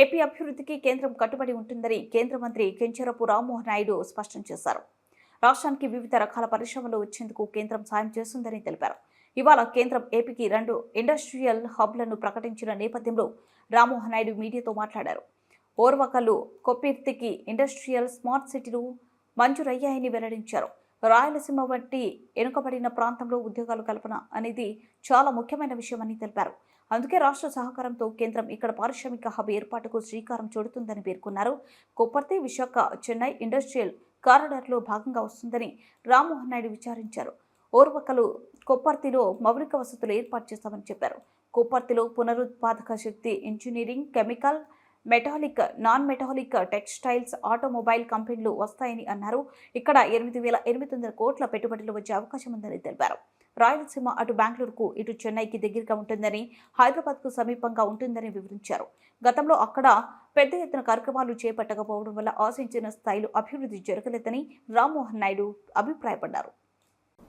AP అభివృద్ధికి కేంద్రం కట్టుబడి ఉంటుందని కేంద్ర మంత్రి కెంచరపు రామ్మోహన్ నాయుడు స్పష్టం చేశారు. రాష్ట్రానికి వివిధ రకాల పరిశ్రమలు వచ్చేందుకు కేంద్రం సాయం చేస్తుందని తెలిపారు. ఇవాళ కేంద్రం ఏపీకి రెండు ఇండస్ట్రియల్ హబ్లను ప్రకటించిన నేపథ్యంలో రామ్మోహన్ నాయుడు మీడియాతో మాట్లాడారు. ఓర్వకల్లు కొప్పిర్తికి ఇండస్ట్రియల్ స్మార్ట్ సిటీలు మంజూరయ్యాయని వెల్లడించారు. రాయలసీమ వంటి వెనుకబడిన ప్రాంతంలో ఉద్యోగాలు కల్పన అనేది చాలా ముఖ్యమైన విషయమని తెలిపారు. అందుకే రాష్ట్ర సహకారంతో కేంద్రం ఇక్కడ పారిశ్రామిక హబ్ ఏర్పాటుకు శ్రీకారం చుడుతుందని పేర్కొన్నారు. కొప్పర్తి విశాఖ చెన్నై ఇండస్ట్రియల్ కారిడార్లో భాగంగా వస్తుందని రామ్మోహన్ నాయుడు విచారించారు. ఓర్వకలు కొప్పర్తిలో మౌలిక వసతులు ఏర్పాటు చేస్తామని చెప్పారు. కొప్పర్తిలో పునరుత్పాదక శక్తి engineering chemical metallic non metallic textiles automobile కంపెనీలు వస్తాయని అన్నారు. ఇక్కడ ఎనిమిది వేల ఎనిమిది వందల కోట్ల పెట్టుబడులు వచ్చే అవకాశం ఉందని తెలిపారు. రాయలసీమ అటు బెంగళూరుకు ఇటు చెన్నైకి దగ్గరగా ఉంటుందని హైదరాబాద్కు సమీపంగా ఉంటుందని వివరించారు. గతంలో అక్కడ పెద్ద ఎత్తున కార్యక్రమాలు చేపట్టకపోవడం వల్ల ఆశించిన స్థాయిలో అభివృద్ధి జరగలేదని రామ్మోహన్ నాయుడు అభిప్రాయపడ్డారు.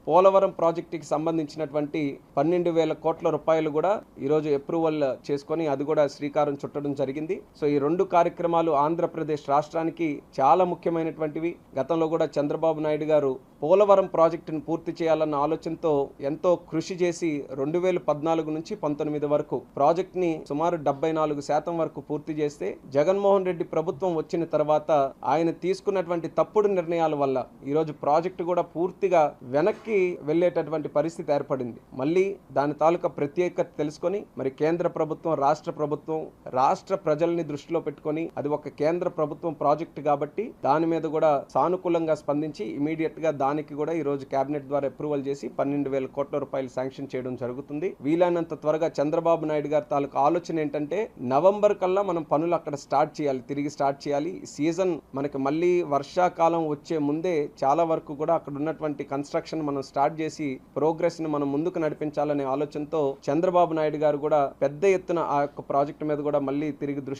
పోలవరం ప్రాజెక్టుకి సంబంధించినటువంటి పన్నెండు వేల కోట్ల రూపాయలు కూడా ఈరోజు అప్రూవల్ చేసుకొని అది కూడా శ్రీకారం చుట్టడం జరిగింది. సో ఈ రెండు కార్యక్రమాలు ఆంధ్రప్రదేశ్ రాష్ట్రానికి చాలా ముఖ్యమైనటువంటివి. గతంలో కూడా చంద్రబాబు నాయుడు గారు పోలవరం ప్రాజెక్టును పూర్తి చేయాలన్న ఆలోచనతో ఎంతో కృషి చేసి రెండు వేల పద్నాలుగు నుంచి పంతొమ్మిది వరకు ప్రాజెక్ట్ని సుమారు డెబ్బై నాలుగు శాతం వరకు పూర్తి చేస్తే జగన్మోహన్ రెడ్డి ప్రభుత్వం వచ్చిన తర్వాత ఆయన తీసుకున్నటువంటి తప్పుడు నిర్ణయాల వల్ల ఈరోజు ప్రాజెక్టు కూడా పూర్తిగా వెనక్కి వెళ్ళేటటువంటి పరిస్థితి ఏర్పడింది. మళ్ళీ దాని తాలూకా ప్రత్యేకత తెలుసుకొని మరి కేంద్ర ప్రభుత్వం రాష్ట్ర ప్రభుత్వం రాష్ట్ర ప్రజల్ని దృష్టిలో పెట్టుకొని అది ఒక కేంద్ర ప్రభుత్వం ప్రాజెక్టు కాబట్టి దాని మీద కూడా సానుకూలంగా స్పందించి ఇమీడియట్గా దాని దానికి కూడా ఈ రోజు కేబినెట్ ద్వారా అప్రూవల్ చేసి పన్నెండు వేల కోట్ల రూపాయలు శాంక్షన్ చేయడం జరుగుతుంది. వీలైనంత త్వరగా చంద్రబాబు నాయుడు గారి తాలూకు ఆలోచన ఏంటంటే నవంబర్ కల్లా మనం పనులు అక్కడ స్టార్ట్ చేయాలి తిరిగి స్టార్ట్ చేయాలి. ఈ సీజన్ మనకి మళ్ళీ వర్షాకాలం వచ్చే ముందే చాలా వరకు కూడా అక్కడ ఉన్నటువంటి కన్స్ట్రక్షన్ మనం స్టార్ట్ చేసి ప్రోగ్రెస్ని మనం ముందుకు నడిపించాలనే ఆలోచనతో చంద్రబాబు నాయుడు గారు కూడా పెద్ద ఎత్తున ఆ యొక్క ప్రాజెక్టు మీద కూడా మళ్ళీ తిరిగి దృష్టి